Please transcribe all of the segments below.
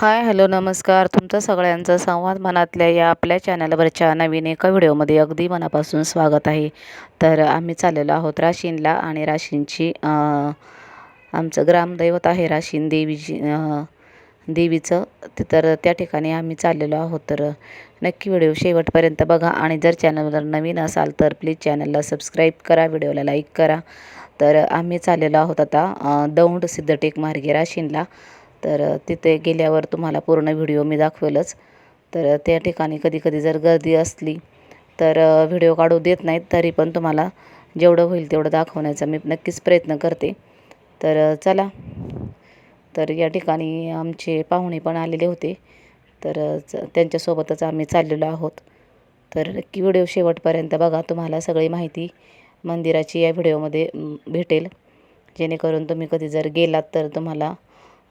Hi hello नमस्कार. तुमचं सगळ्यांचं संवाद मनातल्या या आपल्या चॅनलवरच्या नवीन एका व्हिडिओमध्ये अगदी मनापासून स्वागत आहे. तर आम्ही चाललेलो आहोत राशीनला आणि राशींची आमचं ग्रामदैवत आहे राशीन देवीची देवीचं. तर त्या ठिकाणी आम्ही चाललेलो आहोत. तर नक्की व्हिडिओ शेवटपर्यंत बघा आणि जर चॅनलवर नवीन असाल तर प्लीज चॅनलला सबस्क्राईब करा व्हिडिओला लाईक करा. तर आम्ही चाललेलो आहोत आता दौंड सिद्धटेक मार्गे राशीनला. तर तिथे गेल्यावर तुम्हाला पूर्ण व्हिडिओ मी दाखवेलच. तर त्या ठिकाणी कधी कधी जर गर्दी असली तर व्हिडिओ काढू देत नाहीत तरी पण तुम्हाला जेवढं होईल तेवढं दाखवण्याचा मी नक्कीच प्रयत्न करते. तर चला. तर या ठिकाणी आमचे पाहुणे पण आलेले होते. तर त्यांच्यासोबतच आम्ही चाललेलो आहोत. तर नक्की व्हिडिओ शेवटपर्यंत बघा तुम्हाला सगळी माहिती मंदिराची या व्हिडिओमध्ये भेटेल. जेणेकरून तुम्ही कधी जर गेलात तर तुम्हाला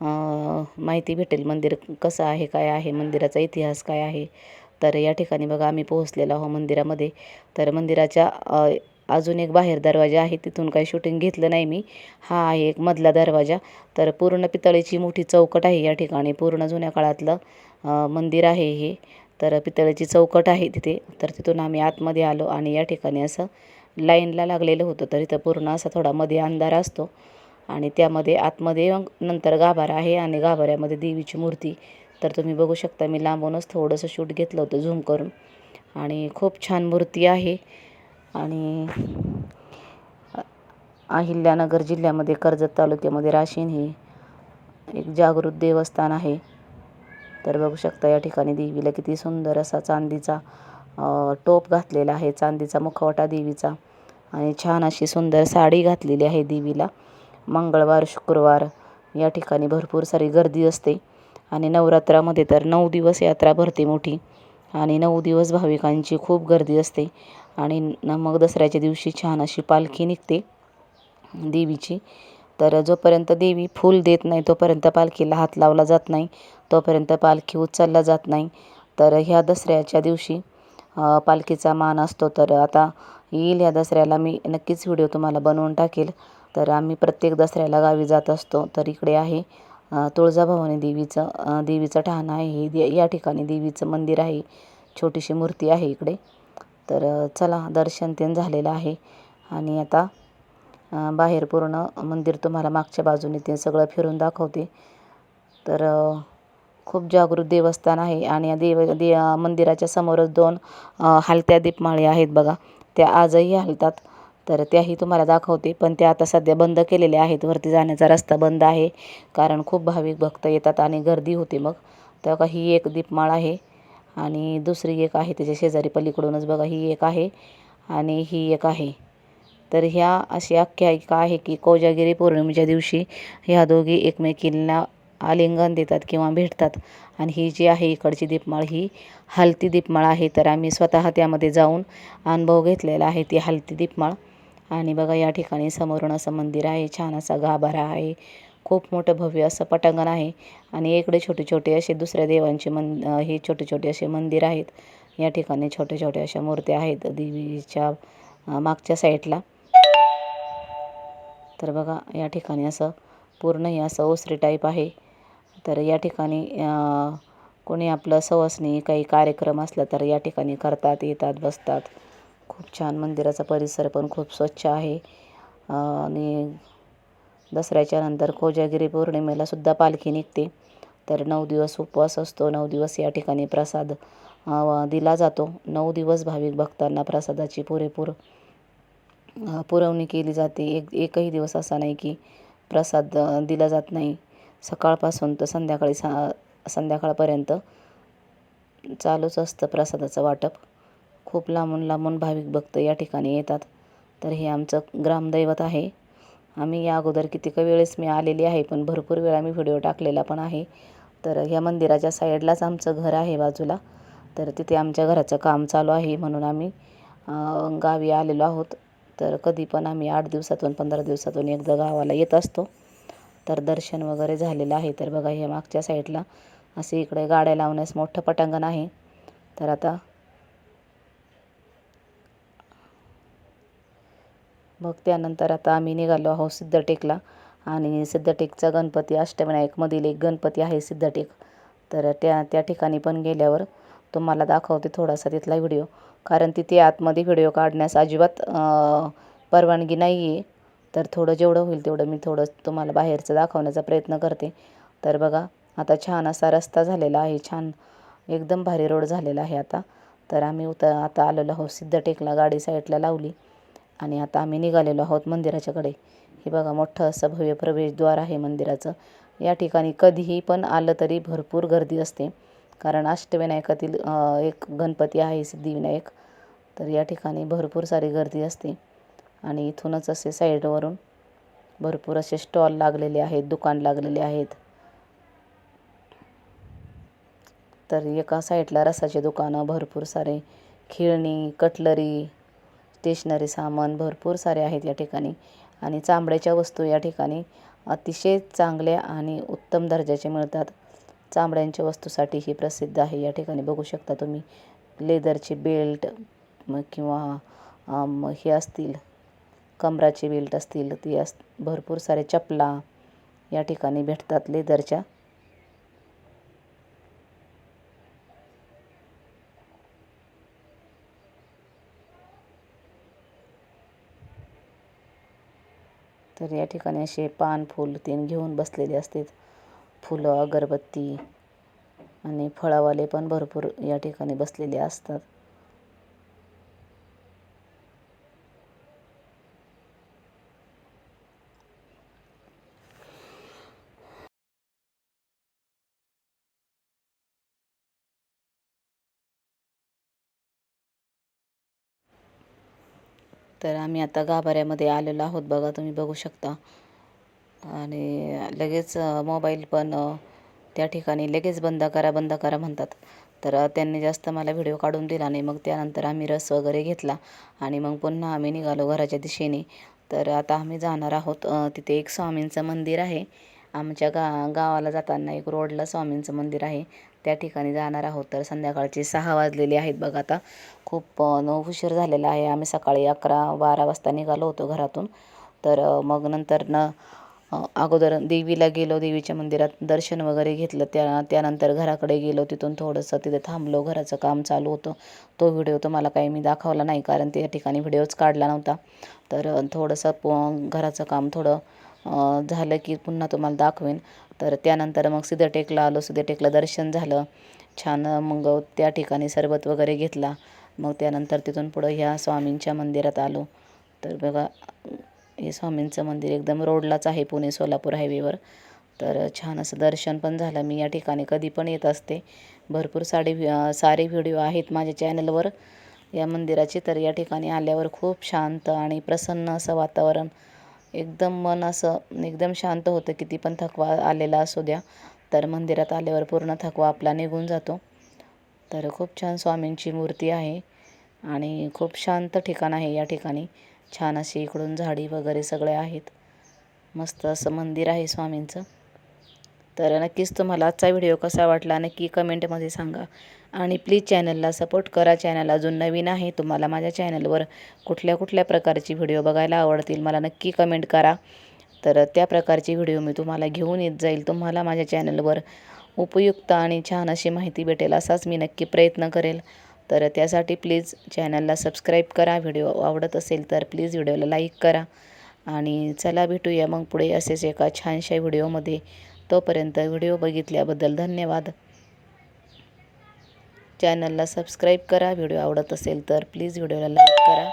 माहिती भेटेल मंदिर कसं आहे काय आहे मंदिराचा इतिहास काय आहे. तर या ठिकाणी बघा आम्ही पोहोचलेलो आहो मंदिरामध्ये. तर मंदिराच्या अजून एक बाहेर दरवाजा आहे तिथून काही शूटिंग घेतलं नाही मी. हा आहे एक मधला दरवाजा. तर पूर्ण पितळेची मोठी चौकट आहे या ठिकाणी पूर्ण जुन्या काळातलं मंदिर आहे हे. तर पितळेची चौकट आहे तिथे. तर तिथून आम्ही आतमध्ये आलो आणि या ठिकाणी असं लाईनला लागलेलं होतं. तर इथं पूर्ण असा थोडा मध्ये अंधार असतो. आणि त्यामध्ये आतमध्ये नंतर गाभारा आहे आणि गाभाऱ्यामध्ये देवीची मूर्ती. तर तुम्ही बघू शकता मी लांबूनच थोडंसं शूट घेतलं होतं झूम करून. आणि खूप छान मूर्ती आहे. आणि अहिल्यानगर जिल्ह्यामध्ये कर्जत तालुक्यामध्ये राशीन हे एक जागृत देवस्थान आहे. तर बघू शकता या ठिकाणी देवीला किती सुंदर असा चांदीचा टोप घातलेला आहे चांदीचा मुखवटा देवीचा. आणि छान अशी सुंदर साडी घातलेली आहे देवीला. मंगळवार शुक्रवार या ठिकाणी भरपूर सारी गर्दी असते. आणि नवरात्रामध्ये तर नऊ दिवस यात्रा भरते मोठी आणि नऊ दिवस भाविकांची खूप गर्दी असते. आणि मग दसऱ्याच्या दिवशी छान अशी पालखी निघते देवीची. तर जोपर्यंत देवी फूल देत नाही तोपर्यंत पालखीला हात लावला जात नाही तोपर्यंत पालखी उचलला जात नाही. तर ह्या दसऱ्याच्या दिवशी पालखीचा मान असतो. तर आता येईल ह्या दसऱ्याला मी नक्कीच व्हिडिओ तुम्हाला बनवून टाकेल. तर आम्ही प्रत्येक दसऱ्याला गावी जात असतो. तर इकडे आहे तुळजाभवानी देवीचं देवीचं ठाण आहे. हे या ठिकाणी देवीचं मंदिर आहे. छोटीशी मूर्ती आहे इकडे. तर चला दर्शन तेन झालेलं आहे. आणि आता बाहेर पूर्ण मंदिर तुम्हाला मागच्या बाजूने ते सगळं फिरून दाखवते. तर खूप जागृत देवस्थान आहे. आणि या देव दे मंदिराच्या समोरच दोन हलत्या दीपमाळे आहेत बघा. त्या आजही हलतात. तर त्याही तुम्हाला दाखवते. पण त्या आता सध्या बंद केलेल्या आहेत. वरती जाण्याचा रस्ता बंद आहे. कारण खूप भाविक भक्त येतात आणि गर्दी होते मग. तेव्हा ही एक दीपमाळ आहे. आणि दुसरी एक आहे त्याच्या शेजारी पलीकडूनच बघा ही एक आहे आणि ही एक आहे. तर ह्या अशी आख्यायिका आहे की कोजागिरी पौर्णिमेच्या दिवशी ह्या दोघी एकमेकींना आलिंगन देतात किंवा भेटतात. आणि ही जी आहे इकडची दीपमाळ ही हलती दीपमाळ आहे. तर आम्ही स्वतः त्यामध्ये जाऊन अनुभव घेतलेला आहे. ती हलती दीपमाळ. आणि बघा या ठिकाणी समोरून असं मंदिर आहे. छान असा गाभारा आहे. खूप मोठं भव्य असं पटांगण आहे. आणि इकडे छोटे छोटे असे दुसऱ्या देवांचे मन हे छोटे छोटे असे मंदिर आहेत. या ठिकाणी छोट्या छोट्या अशा मूर्त्या आहेत देवीच्या मागच्या साईडला. तर बघा या ठिकाणी असं पूर्ण हे असं ओसरी टाईप आहे. तर या ठिकाणी कोणी आपलं सवसनी काही कार्यक्रम असला तर या ठिकाणी करतात येतात बसतात. खूप छान मंदिराचा परिसर पण खूप स्वच्छ आहे. आणि दसऱ्याच्या नंतर कोजागिरी पौर्णिमेलासुद्धा पालखी निघते. तर नऊ दिवस उपवास असतो. नऊ दिवस या ठिकाणी प्रसाद दिला जातो. नऊ दिवस भाविक भक्तांना प्रसादाची पुरेपूर पुरवणी केली जाते. एक एकही दिवस असा नाही की प्रसाद दिला जात नाही. सकाळपासून तर संध्याकाळी सा संध्याकाळपर्यंत चालूच असतं प्रसादाचं वाटप. खूप लांबून लांबून भाविक भक्त या ठिकाणी येतात. तर हे आमचं ग्रामदैवत आहे. आम्ही या अगोदर कितीक वेळेस मी आलेली आहे पण भरपूर वेळा मी व्हिडिओ टाकलेला पण आहे. तर ह्या मंदिराच्या साईडलाच आमचं घर आहे बाजूला. तर तिथे आमच्या घराचं काम चालू आहे म्हणून आम्ही गावी आलेलो आहोत. तर कधी पण आम्ही आठ दिवसातून पंधरा दिवसातून एकदा गावाला येत असतो. तर दर्शन वगैरे झालेलं आहे. तर बघा हे मागच्या साईडला असे इकडे गाड्या लावण्यास मोठं पटांगण आहे. तर आता मग त्यानंतर आता आम्ही निघालो आहोत सिद्धटेकला. आणि सिद्धटेकचा गणपती अष्टविनायकमधील एक गणपती आहे सिद्धटेक. तर त्या त्या ठिकाणी पण गेल्यावर तुम्हाला दाखवते थोडासा तिथला व्हिडिओ. कारण तिथे आतमध्ये व्हिडिओ काढण्यास अजिबात परवानगी नाही आहे तर थोडं जेवढं होईल तेवढं मी थोडं तुम्हाला बाहेरचं दाखवण्याचा प्रयत्न करते. तर बघा आता छान असा रस्ता झालेला आहे. छान एकदम भारी रोड झालेला आहे आता. तर आम्ही उत आता आलेलो आहोत सिद्धटेकला गाडी साईडला लावली. आणि आता आम्ही निघालेलो आहोत मंदिराच्याकडे. हे बघा मोठं असं भव्य प्रवेशद्वार आहे मंदिराचं. या ठिकाणी कधीही पण आलं तरी भरपूर गर्दी असते. कारण अष्टविनायकातील एक गणपती आहे सिद्धिविनायक. तर या ठिकाणी भरपूर सारी गर्दी असते. आणि इथूनच असे साईडवरून भरपूर असे स्टॉल लागलेले आहेत दुकान लागलेले आहेत. तर एका साईडला रसाचे दुकानं भरपूर सारे खेळणी कटलरी स्टेशनरी सामान भरपूर सारे आहेत या ठिकाणी. आणि चांबड्याच्या वस्तू या ठिकाणी अतिशय चांगल्या आणि उत्तम दर्जाचे मिळतात. चांबड्यांच्या वस्तूसाठी ही प्रसिद्ध आहे. या ठिकाणी बघू शकता तुम्ही लेदरचे बेल्ट मग किंवा हे असतील कमराचे बेल्ट असतील ती अस भरपूर सारे चपला या ठिकाणी भेटतात लेदरच्या. तर या ठिकाणी असे पान फूल तीन घेऊन बसलेले असतात. फुलं अगरबत्ती आणि फळावाले पण भरपूर या ठिकाणी बसलेले असतात. तर आम्ही आता गाभाऱ्यामध्ये आलेलो आहोत बघा तुम्ही बघू शकता. आणि लगेच मोबाईल पण त्या ठिकाणी लगेच बंद करा बंद करा म्हणतात. तर त्यांनी जास्त मला व्हिडिओ काढून दिला नाही. मग त्यानंतर आम्ही रस वगैरे घेतला आणि मग पुन्हा आम्ही निघालो घराच्या दिशेने. तर आता आम्ही जाणार आहोत तिथे एक स्वामींचं मंदिर आहे. आमच्या गा गावाला जाताना एक रोडला स्वामींचं मंदिर आहे. त्या ठिकाणी जाणार आहोत. तर संध्याकाळचे सहा वाजलेले आहेत बघा आता. खूप उशीर झालेला आहे. आम्ही सकाळी अकरा बारा वाजता निघालो होतो घरातून. तर मग नंतर न अगोदर देवीला गेलो. देवीच्या मंदिरात दर्शन वगैरे घेतलं. त्या त्यानंतर घराकडे गेलो. तिथून थोडंसं तिथे थांबलो. घराचं काम चालू होतं. तो व्हिडिओ तुम्हाला काही मी दाखवला नाही कारण त्या ठिकाणी व्हिडिओच काढला नव्हता. तर थोडंसं प घराचं काम थोडं झालं की पुन्हा तुम्हाला दाखवेन. तर त्यानंतर मग सिद्धटेकला आलो. सिद्धटेकला दर्शन झालं. छान मग त्या ठिकाणी सरबत वगैरे घेतला. मग त्यानंतर तिथून पुढं ह्या स्वामींच्या मंदिरात आलो. तर बघा हे स्वामींचं मंदिर एकदम रोडलाच आहे पुणे सोलापूर हायवेवर. तर छान असं दर्शन पण झालं. मी या ठिकाणी कधी पण येत असते. भरपूर सारे सारे व्हिडिओ आहेत माझ्या चॅनलवर. या मंदिराचे तर या ठिकाणी आल्यावर खूप शांत आणि प्रसन्न असं वातावरण एकदम मन असं एकदम शांत होतं किती पण थकवा आलेला असू द्या. तर मंदिरात आल्यावर पूर्ण थकवा आपला निघून जातो. तर खूप छान स्वामींची मूर्ती आहे आणि खूप शांत ठिकाण आहे या ठिकाणी. छान अशी इकडून झाडी वगैरे सगळे आहेत. मस्त असं मंदिर आहे स्वामींचं. तर नक्कीच तुम्हाला आजचा व्हिडिओ कसा वाटला नक्की कमेंटमध्ये सांगा. आणि प्लीज चॅनलला सपोर्ट करा. चॅनल अजून नवीन आहे तुम्हाला माझ्या चॅनलवर कुठल्या कुठल्या प्रकारची व्हिडिओ बघायला आवडतील मला नक्की कमेंट करा. तर त्या प्रकारची व्हिडिओ मी तुम्हाला घेऊन येत जाईल. तुम्हाला माझ्या चॅनलवर उपयुक्त आणि छान अशी माहिती भेटेल असाच मी नक्की प्रयत्न करेल. तर त्यासाठी प्लीज चॅनलला सबस्क्राईब करा. व्हिडिओ आवडत असेल तर प्लीज व्हिडिओला लाईक करा. आणि चला भेटूया मग पुढे असेच एका छानशा व्हिडिओमध्ये. तोपर्यंत व्हिडिओ बघितल्याबद्दल धन्यवाद. चॅनलला सबस्क्राईब करा. व्हिडिओ आवडत असेल तर प्लीज व्हिडिओला लाईक करा.